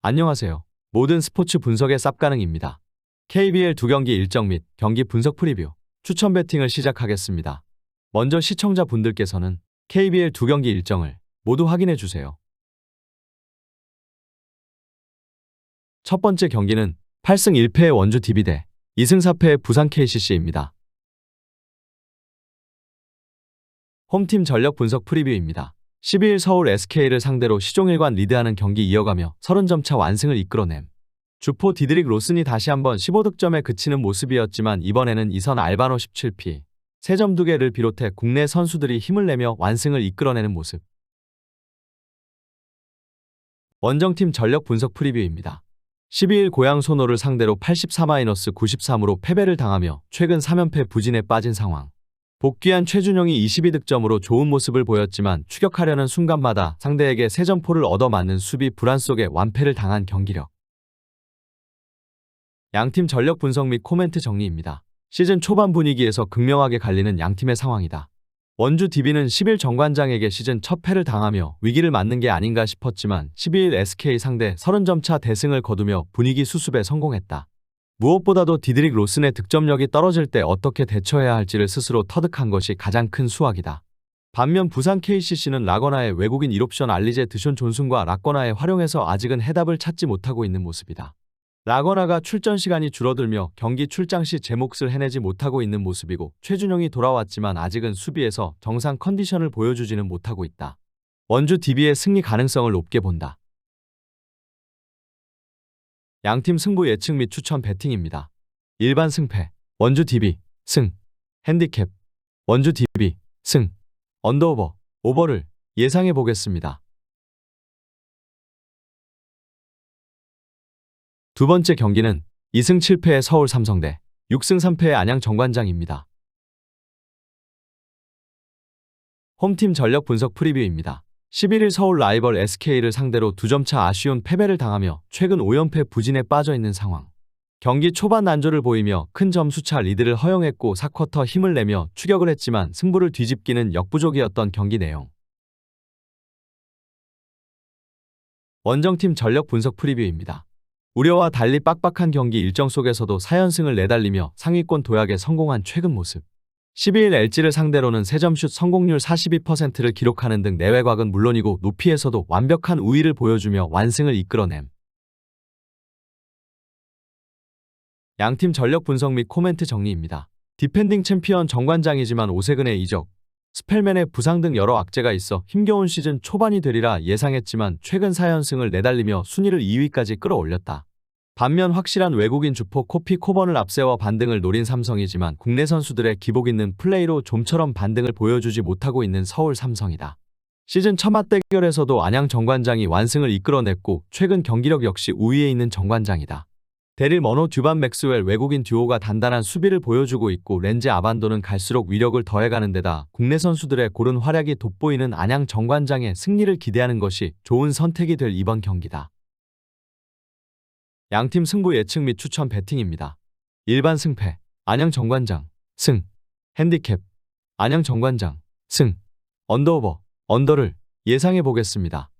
안녕하세요. 모든 스포츠 분석의 쌉가능입니다. KBL 두 경기 일정 및 경기 분석 프리뷰, 추천 배팅을 시작하겠습니다. 먼저 시청자분들께서는 KBL 두 경기 일정을 모두 확인해 주세요. 첫 번째 경기는 8승 1패의 원주 DB대 2승 4패의 부산 KCC입니다. 홈팀 전력 분석 프리뷰입니다. 12일 서울 SK를 상대로 시종일관 리드하는 경기 이어가며 30점 차 완승을 이끌어냄. 주포 디드릭 로슨이 다시 한번 15득점에 그치는 모습이었지만 이번에는 이선 알바노 17피, 3점 2개를 비롯해 국내 선수들이 힘을 내며 완승을 이끌어내는 모습. 원정팀 전력 분석 프리뷰입니다. 12일 고양 소노를 상대로 84-93으로 패배를 당하며 최근 3연패 부진에 빠진 상황. 복귀한 최준용이 22득점으로 좋은 모습을 보였지만 추격하려는 순간마다 상대에게 3점포를 얻어맞는 수비 불안 속에 완패를 당한 경기력. 양팀 전력 분석 및 코멘트 정리입니다. 시즌 초반 분위기에서 극명하게 갈리는 양팀의 상황이다. 원주 DB는 10일 정관장에게 시즌 첫 패를 당하며 위기를 맞는 게 아닌가 싶었지만 12일 SK 상대 30점 차 대승을 거두며 분위기 수습에 성공했다. 무엇보다도 디드릭 로슨의 득점력이 떨어질 때 어떻게 대처해야 할지를 스스로 터득한 것이 가장 큰 수확이다. 반면 부산 KCC는 라거나의 외국인 1옵션 알리제 드숀 존슨과 라거나의 활용에서 아직은 해답을 찾지 못하고 있는 모습이다. 라거나가 출전 시간이 줄어들며 경기 출장 시 제 몫을 해내지 못하고 있는 모습이고 최준용이 돌아왔지만 아직은 수비에서 정상 컨디션을 보여주지는 못하고 있다. 원주 DB의 승리 가능성을 높게 본다. 양팀 승부 예측 및 추천 배팅입니다. 일반 승패, 원주 DB, 승, 핸디캡, 원주 DB, 승, 언더오버, 오버를 예상해 보겠습니다. 두 번째 경기는 2승 7패의 서울 삼성대 6승 3패의 안양 정관장입니다. 홈팀 전력 분석 프리뷰입니다. 11일 서울 라이벌 SK를 상대로 2점차 아쉬운 패배를 당하며 최근 5연패 부진에 빠져 있는 상황. 경기 초반 난조를 보이며 큰 점수차 리드를 허용했고 4쿼터 힘을 내며 추격을 했지만 승부를 뒤집기는 역부족이었던 경기 내용. 원정팀 전력 분석 프리뷰입니다. 우려와 달리 빡빡한 경기 일정 속에서도 4연승을 내달리며 상위권 도약에 성공한 최근 모습. 12일 LG를 상대로는 3점슛 성공률 42%를 기록하는 등 내외곽은 물론이고 높이에서도 완벽한 우위를 보여주며 완승을 이끌어냄. 양팀 전력 분석 및 코멘트 정리입니다. 디펜딩 챔피언 정관장이지만 오세근의 이적, 스펠맨의 부상 등 여러 악재가 있어 힘겨운 시즌 초반이 되리라 예상했지만 최근 4연승을 내달리며 순위를 2위까지 끌어올렸다. 반면 확실한 외국인 주포 코피 코번을 앞세워 반등을 노린 삼성이지만 국내 선수들의 기복 있는 플레이로 좀처럼 반등을 보여주지 못하고 있는 서울 삼성이다. 시즌 첫 맞대결에서도 안양 정관장이 완승을 이끌어냈고 최근 경기력 역시 우위에 있는 정관장이다. 데릴 머노 듀반 맥스웰 외국인 듀오가 단단한 수비를 보여주고 있고 렌즈 아반도는 갈수록 위력을 더해가는 데다 국내 선수들의 고른 활약이 돋보이는 안양 정관장의 승리를 기대하는 것이 좋은 선택이 될 이번 경기다. 양팀 승부 예측 및 추천 배팅입니다. 일반 승패, 안양 정관장, 승, 핸디캡, 안양 정관장, 승, 언더오버, 언더를 예상해 보겠습니다.